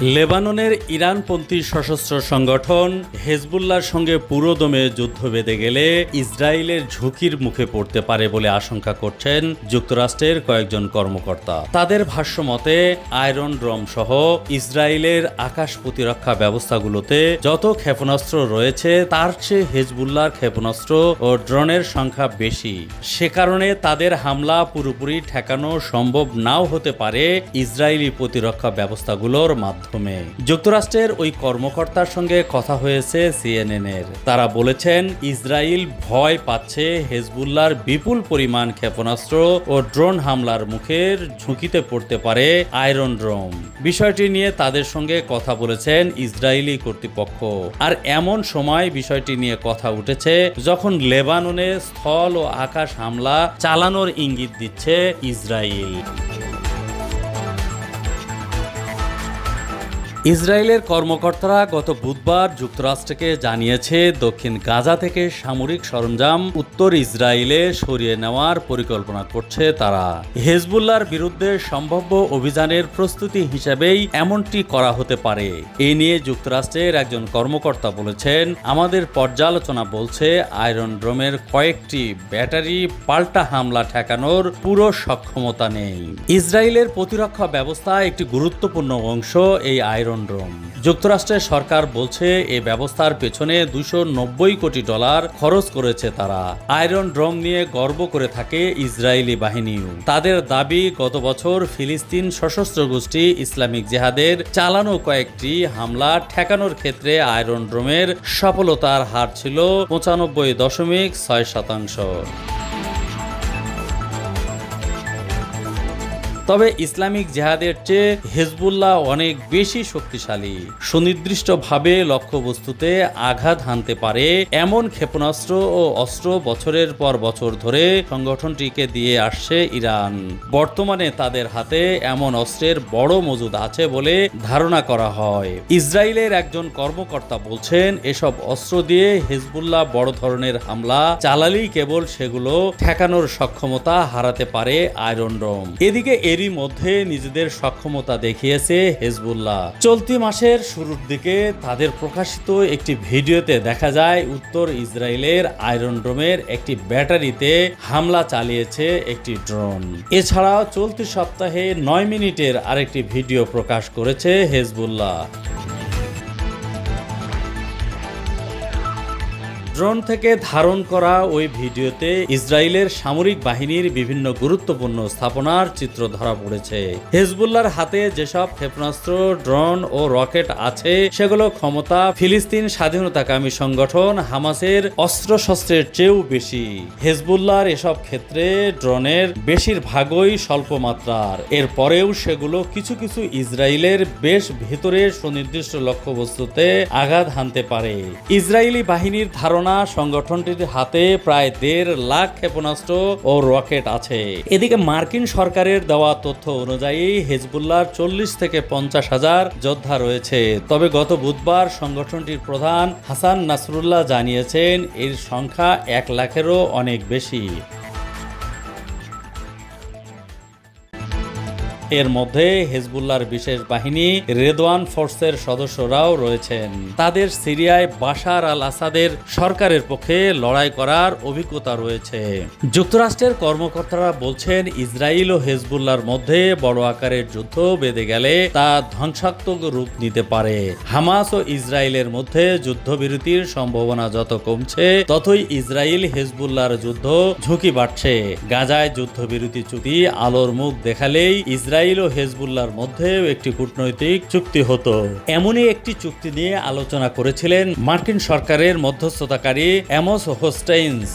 লেবাননের ইরানপন্থী সশস্ত্র সংগঠন হেজবুল্লার সঙ্গে পুরোদমে যুদ্ধ বেঁধে গেলে ইসরায়েলের ঝুঁকির মুখে পড়তে পারে বলে আশঙ্কা করছেন যুক্তরাষ্ট্রের কয়েকজন কর্মকর্তা। তাদের ভাষ্যমতে আয়রন ড্রম সহ ইসরায়েলের আকাশ প্রতিরক্ষা ব্যবস্থাগুলোতে যত ক্ষেপণাস্ত্র রয়েছে, তার চেয়ে হেজবুল্লার ক্ষেপণাস্ত্র ও ড্রোনের সংখ্যা বেশি। সে কারণে তাদের হামলা পুরোপুরি ঠেকানো সম্ভব নাও হতে পারে ইসরায়েলি প্রতিরক্ষা ব্যবস্থাগুলোর মাধ্যমে। যুক্তরাষ্ট্রের ওই কর্মকর্তার সঙ্গে কথা হয়েছে সিএনএন এর তারা বলেছেন, ইসরায়েল ভয় পাচ্ছে হেজবুল্লার বিপুল পরিমাণ ক্ষেপণাস্ত্র ও ড্রোন হামলার মুখের ঝুঁকিতে পড়তে পারে আয়রন ড্রোম বিষয়টি নিয়ে তাদের সঙ্গে কথা বলেছেন ইসরায়েলি কর্তৃপক্ষ। আর এমন সময় বিষয়টি নিয়ে কথা উঠেছে, যখন লেবাননে স্থল ও আকাশ হামলা চালানোর ইঙ্গিত দিচ্ছে ইসরায়েল। ইসরায়েলের কর্মকর্তারা গত বুধবার যুক্তরাষ্ট্রকে জানিয়েছে, দক্ষিণ গাজা থেকে সামরিক সরঞ্জাম উত্তর ইসরায়েলে সরিয়ে নেওয়ার পরিকল্পনা করছে তারা। হেজবুল্লার বিরুদ্ধে সম্ভাব্য অভিযানের প্রস্তুতি হিসেবেই এমনটি করা হতে পারে। এ নিয়ে যুক্তরাষ্ট্রের একজন কর্মকর্তা বলেছেন, আমাদের পর্যালোচনা বলছে, আয়রন ড্রোমের কয়েকটি ব্যাটারি পাল্টা হামলা ঠেকানোর পুরো সক্ষমতা নেই। ইসরায়েলের প্রতিরক্ষা ব্যবস্থা একটি গুরুত্বপূর্ণ অংশ, এই আয়রন ড্রোম যুক্তরাষ্ট্রের সরকার বলছে এই ব্যবস্থার পেছনে দুশো কোটি ডলার খরচ করেছে তারা। আয়রন ড্রোম নিয়ে গর্ব করে থাকে ইসরায়েলি বাহিনীও। তাদের দাবি, গত বছর ফিলিস্তিন সশস্ত্র গোষ্ঠী ইসলামিক জেহাদের চালানো কয়েকটি হামলা ঠেকানোর ক্ষেত্রে আয়রন ড্রোমের সফলতার হার ছিল পঁচানব্বই দশমিক ছয় শতাংশ। তবে ইসলামিক জেহাদের চেয়ে হেজবুল্লাহ অনেক বেশি শক্তিশালী। সুনির্দিষ্টভাবে লক্ষ্যবস্তুতে আঘাত হানতে পারে এমন ক্ষেপণাস্ত্র ও অস্ত্র বছরের পর বছর ধরে সংগঠনটিকে দিয়ে আসছে ইরান। বর্তমানে তাদের হাতে এমন অস্ত্রের বড় মজুদ আছে বলে ধারণা করা হয়। ইসরায়েলের একজন কর্মকর্তা বলছেন, এসব অস্ত্র দিয়ে হেজবুল্লাহ বড় ধরনের হামলা চালালেই কেবল সেগুলো ঠেকানোর সক্ষমতা হারাতে পারে আয়রন ডোম এদিকে এরই মধ্যে নিজেদের সক্ষমতা দেখিয়েছে হেজবুল্লাহ। চলতি মাসের শুরুর দিকে তাদের প্রকাশিত একটি ভিডিওতে দেখা যায়, উত্তর ইসরায়েলের আয়রন ড্রোমের একটি ব্যাটারিতে হামলা চালিয়েছে একটি ড্রোন। এছাড়াও চলতি সপ্তাহে নয় মিনিটের আরেকটি ভিডিও প্রকাশ করেছে হেজবুল্লাহ। ড্রোন থেকে ধারণ করা ওই ভিডিওতে ইসরায়েলের সামরিক বাহিনীর বিভিন্ন গুরুত্বপূর্ণ স্থাপনার চিত্র ধরা পড়েছে। হেজবুল্লার হাতে যেসব ক্ষেপণাস্ত্র, ড্রোন ও রকেট আছে, সেগুলো ক্ষমতা ফিলিস্তিন স্বাধীনতাকামী সংগঠন হামাসের অস্ত্রশস্ত্রের চেয়েও বেশি। হেজবুল্লার এসব ক্ষেত্রে ড্রোনের বেশিরভাগই স্বল্প মাত্রার এরপরেও সেগুলো কিছু কিছু ইসরায়েলের বেশ ভেতরে সুনির্দিষ্ট লক্ষ্যবস্তুতে আঘাত হানতে পারে। ইসরায়েলি বাহিনীর ধারণা সংগঠনটির হাতে প্রায় দেড় লাখ ক্ষেপণাস্ত্র ও রকেট আছে। এদিকে মার্কিন সরকারের দেওয়া তথ্য অনুযায়ী হেজবুল্লার চল্লিশ থেকে পঞ্চাশ হাজার যোদ্ধা রয়েছে। তবে গত বুধবার সংগঠনটির প্রধান হাসান নাসরুল্লাহ জানিয়েছেন, এর সংখ্যা এক লাখেরও অনেক বেশি। এর মধ্যে হেজবুল্লার বিশেষ বাহিনী, রেদওয়ান ফোর্সের সদস্যরাও রয়েছেন। তাদের সিরিয়ায় বাশার আল আসাদের সরকারের পক্ষে লড়াই করার অভিজ্ঞতা রয়েছে। যুক্তরাষ্ট্রের কর্মকর্তারা বলছেন, ইসরায়েল ও হেজবুল্লার মধ্যে বড় আকারের যুদ্ধ বেঁধে গেলে তা ধ্বংসাত্মক রূপ নিতে পারে। হামাস ও ইসরায়েলের মধ্যে যুদ্ধবিরতির সম্ভাবনা যত কমছে, ততই ইসরায়েল হেজবুল্লার যুদ্ধ ঝুঁকি বাড়ছে। গাজায় যুদ্ধবিরতি চুক্তি আলোর মুখ দেখালেই ইসরায়েল ও হেজবুল্লার মধ্যে একটি কূটনৈতিক চুক্তি হতো। এমনই একটি চুক্তি নিয়ে আলোচনা করেছিলেন মার্কিন সরকারের মধ্যস্থতাকারী অ্যামস হোস্টেইনস।